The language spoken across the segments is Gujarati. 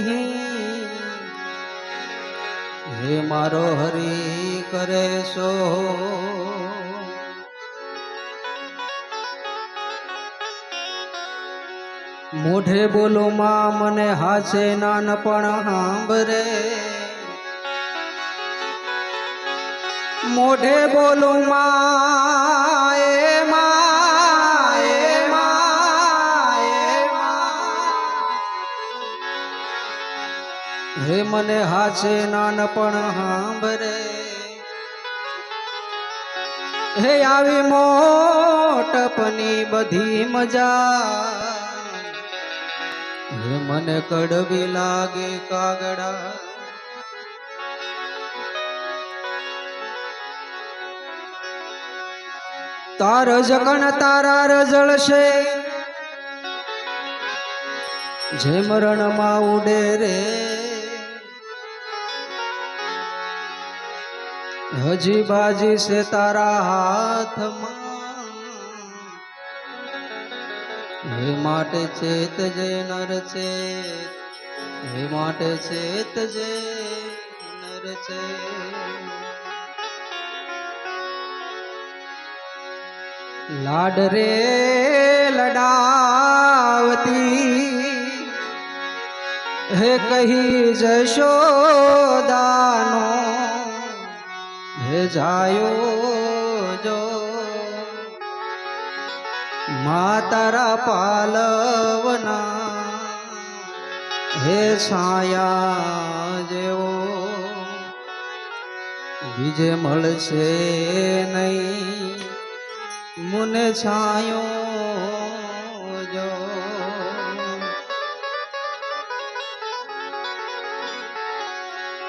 નહીં. હે મારો હરી કરે સો. મોઢે બોલો માં, મને હાચે નાનપણ સાંભરે મોઢે બોલું માં, એ માં હે મને હાચે નાનપણ હાંભરે. હે આવી મોટપની બધી મજા. હે મને કડવી લાગે કાગડા. તાર જગણ તારા રજળશે જેમ રણમાં ઉડે રે. હજી બાજી છે તારા હાથમાં હે માટે ચેત જે નર ચેત હે માટે ચેત જે નર ચેત લાડ રે લડાવતી હે કહી જશોદાનો હે જાયો જો માતારા પાલવના હે છાયા જેવો બીજે મળશે નહીં મુને છાયો જો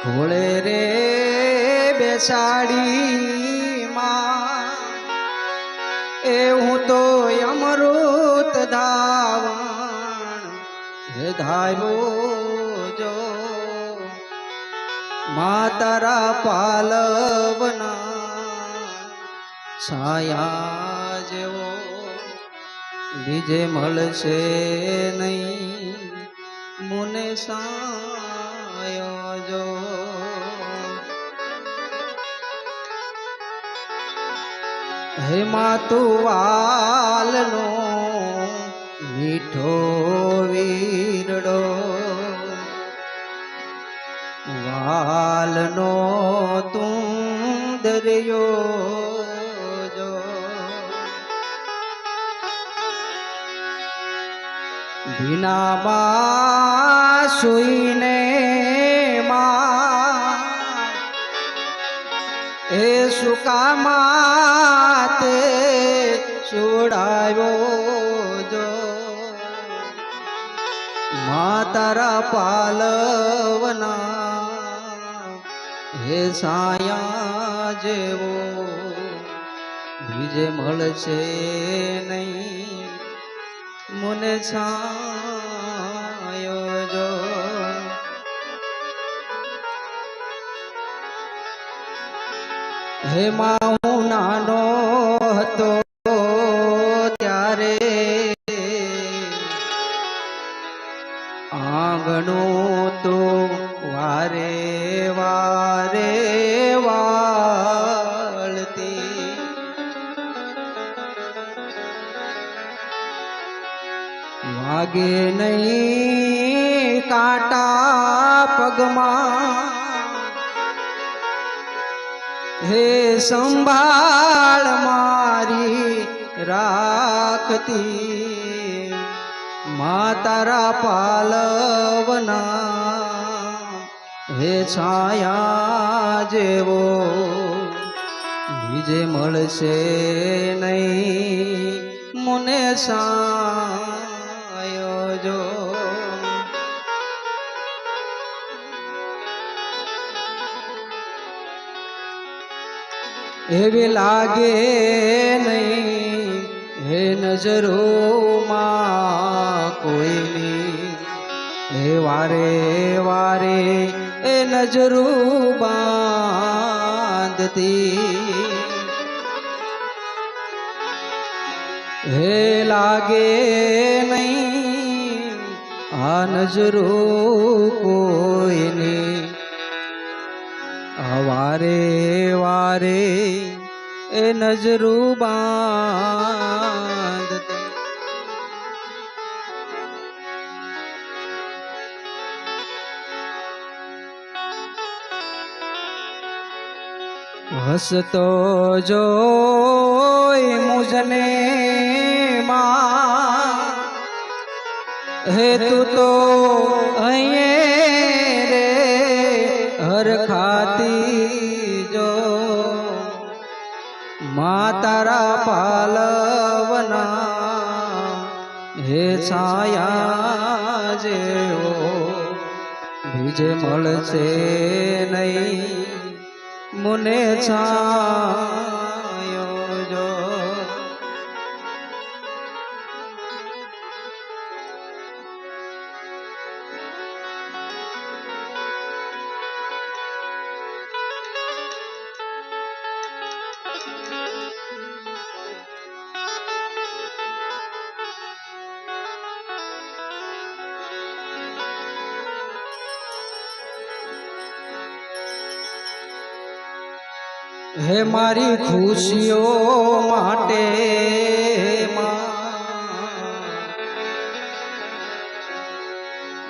ઘોળે રે બેસાડી માં એ હું તો અમૃત ધાવણ હે ધાર્યો જો. મા તારા પાલવના છાયા જેવો બીજે મળશે નહીં. મુને સાયો જો. હે માતું વાલનો મીઠો વીરડો. વાલનો તું દરિયો ભીના બા સુઈને માં એ સુકા છોડાયો જો. માતારા પાલવના હે સાયા જેવો. બીજે મળશે નહીં. મને છાયો હે માં હું નાનો હતો ત્યારે આંગણું તો વારે વારે વાળતી. વાગે નહીં કાંટા પગમાં હે સંભાળ મારી રાખતી મા તારા પાલવના, હે છાયા જેવો, બીજે મળશે નહીં, મને સાયો એવી લાગે નહીં, હે નજરોમાં કોઈની. હે વારે વારે એ નજરો બાંધતી. હે લાગે નહીં, આ નજરો કોઈની આ વારે વારે એ નજરું બાંધ હસતો જો મુજને માં હે તું તો અહીંયા હર ખાતી જો માતારા પાલવના હે છાયા જેવો બીજે મળશે નહીં. મુને છાયો હે મારી ખુશીઓ માટે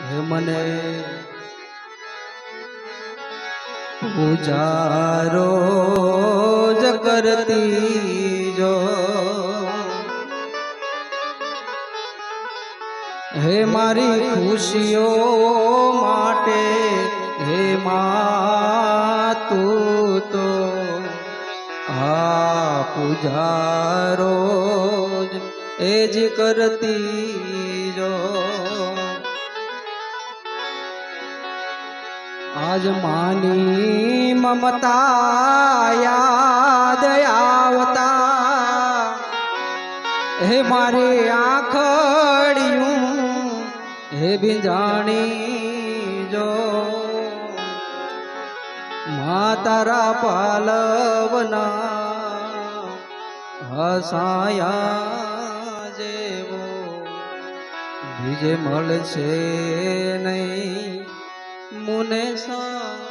હે મને પૂજારો જ કરતી જો. હે મારી ખુશીઓ માટે હે મા પૂજારો એ જ કરતી જો. આજ માની મમતા યાદ આવતા. હે મારે આખડિયું, હે બિંજાણી જો માતારા પાલવના હસાયા જેવો. બીજે મળશે નહીં. મુને સા